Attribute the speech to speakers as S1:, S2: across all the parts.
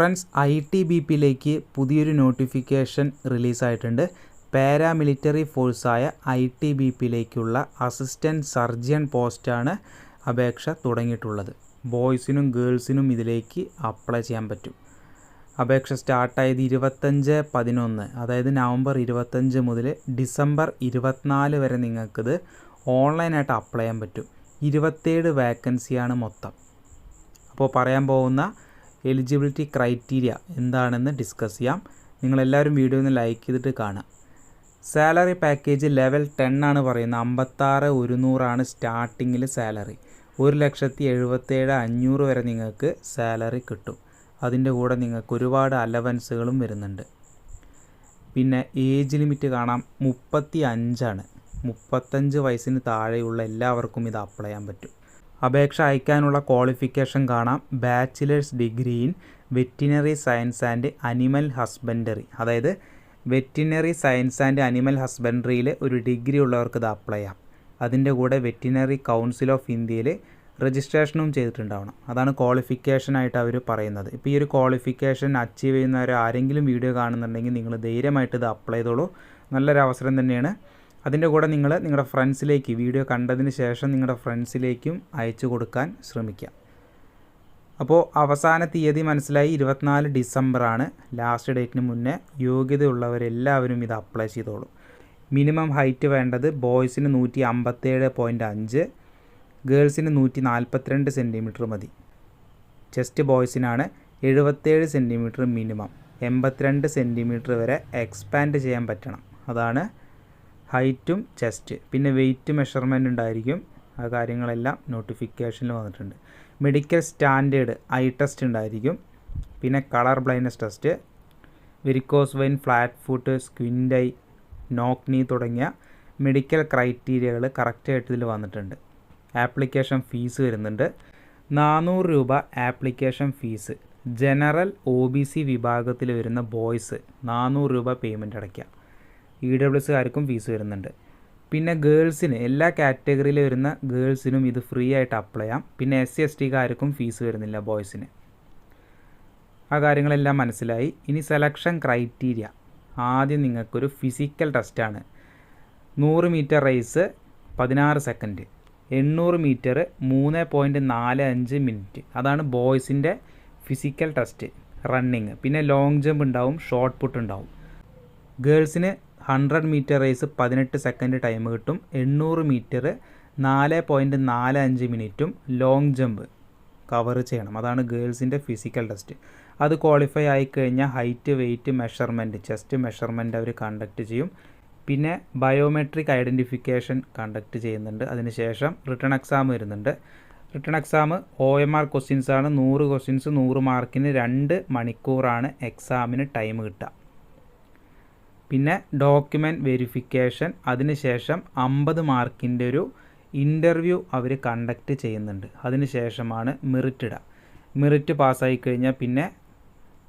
S1: Friends I T B പിയിലേക്ക് പുതിയൊരു notification റിലീസായിട്ടുണ്ട്. പാരാമിലിറ്ററി ഫോഴ്സായ ഐ ടി ബി പിയിലേക്കുള്ള അസിസ്റ്റന്റ് സർജൻ പോസ്റ്റാണ് അപേക്ഷ തുടങ്ങിയിട്ടുള്ളത്. ബോയ്സിനും ഗേൾസിനും ഇതിലേക്ക് അപ്ലൈ ചെയ്യാൻ പറ്റും. അപേക്ഷ സ്റ്റാർട്ടായത് ഇരുപത്തഞ്ച് പതിനൊന്ന് അതായത് നവംബർ ഇരുപത്തഞ്ച് മുതൽ ഡിസംബർ ഇരുപത്തിനാല് വരെ നിങ്ങൾക്കിത് ഓൺലൈനായിട്ട് അപ്ലൈ ചെയ്യാൻ പറ്റും. ഇരുപത്തേഴ് വേക്കൻസിയാണ് മൊത്തം. അപ്പോൾ പറയാൻ പോകുന്ന എലിജിബിലിറ്റി ക്രൈറ്റീരിയ എന്താണെന്ന് ഡിസ്കസ് ചെയ്യാം. നിങ്ങളെല്ലാവരും വീഡിയോ ഒന്ന് ലൈക്ക് ചെയ്തിട്ട് കാണാം സാലറി പാക്കേജ് ലെവൽ ടെൻ ആണ് പറയുന്നത്. അമ്പത്താറ് ഒരുന്നൂറാണ് സ്റ്റാർട്ടിങ്ങിൽ സാലറി. ഒരു ലക്ഷത്തി എഴുപത്തേഴ് അഞ്ഞൂറ് വരെ നിങ്ങൾക്ക് സാലറി കിട്ടും. അതിന്റെ കൂടെ നിങ്ങൾക്ക് ഒരുപാട് അലവൻസുകളും വരുന്നുണ്ട്. പിന്നെ ഏജ് ലിമിറ്റ് കാണാം. മുപ്പത്തി അഞ്ചാണ്. മുപ്പത്തഞ്ച് വയസ്സിന് താഴെയുള്ള എല്ലാവർക്കും ഇത് അപ്ലൈ ചെയ്യാൻ പറ്റും. അപേക്ഷ അയക്കാനുള്ള ക്വാളിഫിക്കേഷൻ കാണാം. Bachelors degree in veterinary science and animal husbandry അതായത് വെറ്റിനറി സയൻസ് ആൻഡ് അനിമൽ ഹസ്ബൻഡറിയിൽ ഒരു ഡിഗ്രി ഉള്ളവർക്ക് ഇത് അപ്ലൈ ചെയ്യാം. അതിന്റെ കൂടെ വെറ്റിനറി കൗൺസിൽ ഓഫ് ഇന്ത്യയിൽ രജിസ്ട്രേഷനും ചെയ്തിട്ടുണ്ടാവണം. അതാണ് ക്വാളിഫിക്കേഷനായിട്ട് അവർ പറയുന്നത്. ഇപ്പോൾ ഈ ഒരു ക്വാളിഫിക്കേഷൻ അച്ചീവ് ചെയ്യുന്നവർ ആരെങ്കിലും വീഡിയോ കാണുന്നുണ്ടെങ്കിൽ നിങ്ങൾ ധൈര്യമായിട്ട് ഇത് അപ്ലൈ ചെയ്തോളൂ. നല്ലൊരു അവസരം തന്നെയാണ്. അതിന്റെ കൂടെ നിങ്ങൾ നിങ്ങളുടെ ഫ്രണ്ട്സിലേക്ക് വീഡിയോ കണ്ടതിന് ശേഷം നിങ്ങളുടെ ഫ്രണ്ട്സിലേക്കും അയച്ചു കൊടുക്കാൻ ശ്രമിക്കുക അപ്പോൾ അവസാന തീയതി മനസ്സിലായി ഇരുപത്തിനാല് ഡിസംബറാണ്. ലാസ്റ്റ് ഡേറ്റിന് മുന്നേ യോഗ്യതയുള്ളവരെല്ലാവരും ഇത് അപ്ലൈ ചെയ്തോളൂ. മിനിമം ഹൈറ്റ് വേണ്ടത് ബോയ്സിന് നൂറ്റി അമ്പത്തേഴ് പോയിന്റ് അഞ്ച് ഗേൾസിന് നൂറ്റി നാൽപ്പത്തിരണ്ട് സെന്റിമീറ്റർ മതി. ചെസ്റ്റ് ബോയ്സിനാണ് എഴുപത്തേഴ് സെന്റിമീറ്റർ മിനിമം എൺപത്തിരണ്ട് സെന്റിമീറ്റർ വരെ എക്സ്പാൻഡ് ചെയ്യാൻ പറ്റണം. അതാണ് ഹൈറ്റും ചെസ്റ്റ്. പിന്നെ വെയിറ്റ് മെഷർമെന്റ് ഉണ്ടായിരിക്കും. ആ കാര്യങ്ങളെല്ലാം നോട്ടിഫിക്കേഷനിൽ വന്നിട്ടുണ്ട്. മെഡിക്കൽ സ്റ്റാൻഡേർഡ് ഐ ടെസ്റ്റ് ഉണ്ടായിരിക്കും. പിന്നെ colour blindness test varicose vein flat foot squint eye knock knee തുടങ്ങിയ മെഡിക്കൽ ക്രൈറ്റീരിയകൾ കറക്റ്റായിട്ട് ഇതിൽ വന്നിട്ടുണ്ട്. ആപ്ലിക്കേഷൻ ഫീസ് വരുന്നുണ്ട്. നാനൂറ് രൂപ application fees general O B C വിഭാഗത്തിൽ വരുന്ന ബോയ്സ് നാനൂറ് രൂപ പേയ്മെന്റ് അടയ്ക്കുക ഇ ഡബ്ല്യു എസ്സുകാർക്കും ഫീസ് വരുന്നുണ്ട്. പിന്നെ ഗേൾസിന് എല്ലാ കാറ്റഗറിയിൽ വരുന്ന ഗേൾസിനും ഇത് ഫ്രീ ആയിട്ട് അപ്ലൈ ചെയ്യാം. പിന്നെ എസ് സി എസ് ടിക്കാർക്കും ഫീസ് വരുന്നില്ല ബോയ്സിന് ആ കാര്യങ്ങളെല്ലാം മനസ്സിലായി. ഇനി സെലക്ഷൻ ക്രൈറ്റീരിയ ആദ്യം നിങ്ങൾക്കൊരു ഫിസിക്കൽ ടെസ്റ്റാണ് നൂറ് മീറ്റർ റേസ് പതിനാറ് സെക്കൻഡ് എണ്ണൂറ് മീറ്റർ മൂന്ന് പോയിന്റ് നാല് അഞ്ച് മിനിറ്റ് അതാണ് ബോയ്സിന്റെ ഫിസിക്കൽ ടെസ്റ്റ് റണ്ണിങ് പിന്നെ ലോങ് ജമ്പ് ഉണ്ടാവും ഷോർട്ട് പുട്ട് ഉണ്ടാവും. ഗേൾസിന് ഹൺഡ്രഡ് മീറ്റർ റേസ് പതിനെട്ട് സെക്കൻഡ് ടൈം കിട്ടും എണ്ണൂറ് മീറ്റർ നാല് പോയിന്റ് നാല് അഞ്ച് മിനിറ്റും ലോങ് ജമ്പ് കവർ ചെയ്യണം. അതാണ് ഗേൾസിന്റെ ഫിസിക്കൽ ടെസ്റ്റ് അത് ക്വാളിഫൈ ആയിക്കഴിഞ്ഞാൽ height weight measurement chest measurement അവർ കണ്ടക്ട് ചെയ്യും. പിന്നെ ബയോമെട്രിക് ഐഡന്റിഫിക്കേഷൻ കണ്ടക്ട് ചെയ്യുന്നുണ്ട്. അതിനുശേഷം റിട്ടേൺ എക്സാം വരുന്നുണ്ട്. Written exam O M R questions ആണ്. നൂറ് ക്വസ്റ്റ്യൻസ് നൂറ് മാർക്കിന് രണ്ട് മണിക്കൂറാണ് എക്സാമിന് ടൈം കിട്ടുക. പിന്നെ ഡോക്യുമെന്റ് വെരിഫിക്കേഷൻ അതിനുശേഷം അമ്പത് മാർക്കിന്റെ ഒരു ഇന്റർവ്യൂ അവർ കണ്ടക്ട് ചെയ്യുന്നുണ്ട്. അതിനുശേഷമാണ് മെറിറ്റ് ഇടുക. മെറിറ്റ് പാസ്സായി കഴിഞ്ഞാൽ പിന്നെ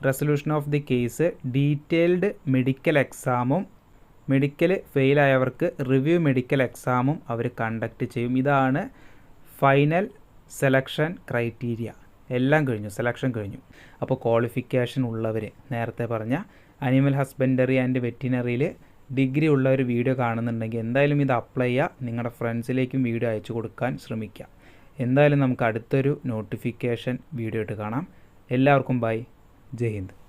S1: resolution of the case detailed medical എക്സാമും മെഡിക്കൽ ഫെയിലായവർക്ക് റിവ്യൂ മെഡിക്കൽ എക്സാമും അവർ കണ്ടക്ട് ചെയ്യും. ഇതാണ് ഫൈനൽ സെലക്ഷൻ ക്രൈറ്റീരിയ എല്ലാം കഴിഞ്ഞു സെലക്ഷൻ കഴിഞ്ഞു. അപ്പോൾ ക്വാളിഫിക്കേഷൻ ഉള്ളവർ നേരത്തെ പറഞ്ഞ അനിമൽ ഹസ്ബൻഡറി ആൻഡ് വെറ്റിനറിയിൽ ഡിഗ്രി ഉള്ള ഒരു വീഡിയോ കാണുന്നുണ്ടെങ്കിൽ എന്തായാലും ഇത് അപ്ലൈ ചെയ്യുക നിങ്ങളുടെ ഫ്രണ്ട്സിലേക്കും വീഡിയോ അയച്ചു കൊടുക്കാൻ ശ്രമിക്കുക എന്തായാലും നമുക്ക് അടുത്തൊരു നോട്ടിഫിക്കേഷൻ വീഡിയോ ഇട്ട് കാണാം. എല്ലാവർക്കും ബൈ ജയ് ഹിന്ദ്.